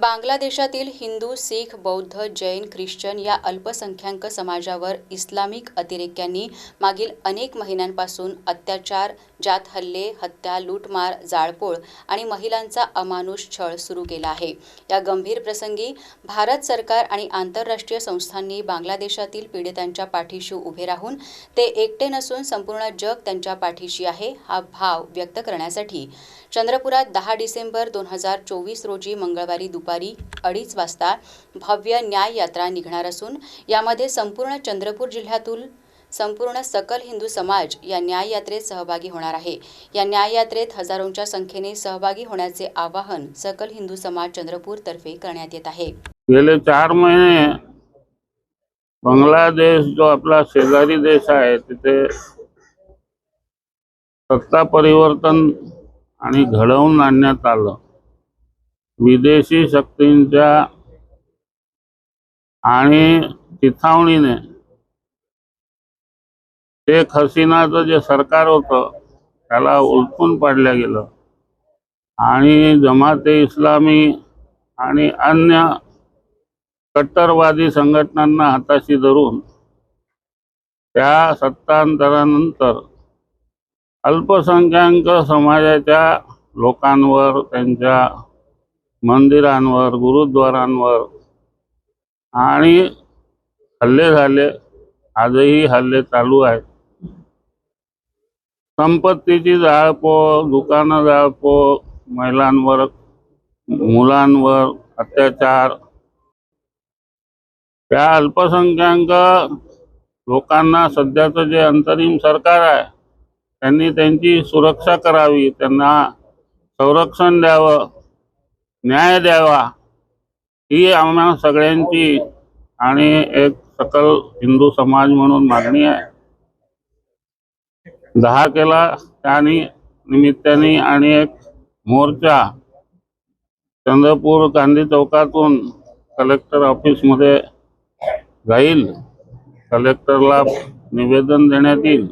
बांगलादेशातील हिंदू सिख बौद्ध जैन ख्रिश्चन या अल्पसंख्याक समाजावर इस्लामिक अतिरेक्यांनी मागील अनेक महिन्यांपासून अत्याचार जात हल्ले हत्या लूटमार जाळपोळ आणि महिलांचा अमानुष छळ सुरू केला आहे. या गंभीर प्रसंगी भारत सरकार आणि आंतरराष्ट्रीय संस्थांनी बांगलादेशातील पीडितांच्या पाठीशी उभे राहून ते एकटे नसून संपूर्ण जग त्यांच्या पाठीशी आहे हा भाव व्यक्त करण्यासाठी. चंद्रपुरात दहा डिसेंबर दोन हजार चोवीस रोजी मंगळवारी दुपारी अडीच वाजता भव्य न्याय यात्रा निघणार असून यामध्ये संपूर्ण चंद्रपूर जिल्ह्यातून संपूर्ण सकल हिंदू समाज या न्याय यात्रेत सहभागी होणार आहे. या न्याय यात्रेत हजारोंच्या संख्येने सहभागी होण्याचे आवाहन सकल हिंदू समाज चंद्रपूर तर्फे करण्यात येत आहे. गेले चार महिने बांगलादेश जो आपला शेजारी देश आहे तिथे सत्ता परिवर्तन आणि घडवून आणण्यात आलं. विदेशी शक्तींच्या आणि चिथावणीने. शेख हसीनाचं जे सरकार होतं त्याला उलटून पाडलं गेलं. आणि जमाते इस्लामी आणि अन्य कट्टरवादी संघटनांना हाताशी धरून त्या सत्तांतरानंतर अल्पसंख्याक समाजाच्या लोकांवर त्यांच्या मंदिरांवर गुरुद्वारांवर. आणि हल्ले झाले. आजही हल्ले चालू आहेत. संपत्तीची जाळपो दुकानं जाळपो महिलांवर मुलांवर अत्याचार. त्या अल्पसंख्याक लोकांना सध्याचं जे अंतरिम सरकार आहे त्यांनी त्यांची सुरक्षा करावी त्यांना संरक्षण द्यावं. न्याय द्यावा. ही आम्हाला सगळ्यांची आणि एक सकल हिंदू समाज म्हणून मागणी आहे. दहा केला त्यानी निमित्ताने आणि एक मोर्चा चंद्रपूर गांधी चौकातून कलेक्टर ऑफिसमध्ये जाईल. कलेक्टरला निवेदन देण्यात येईल.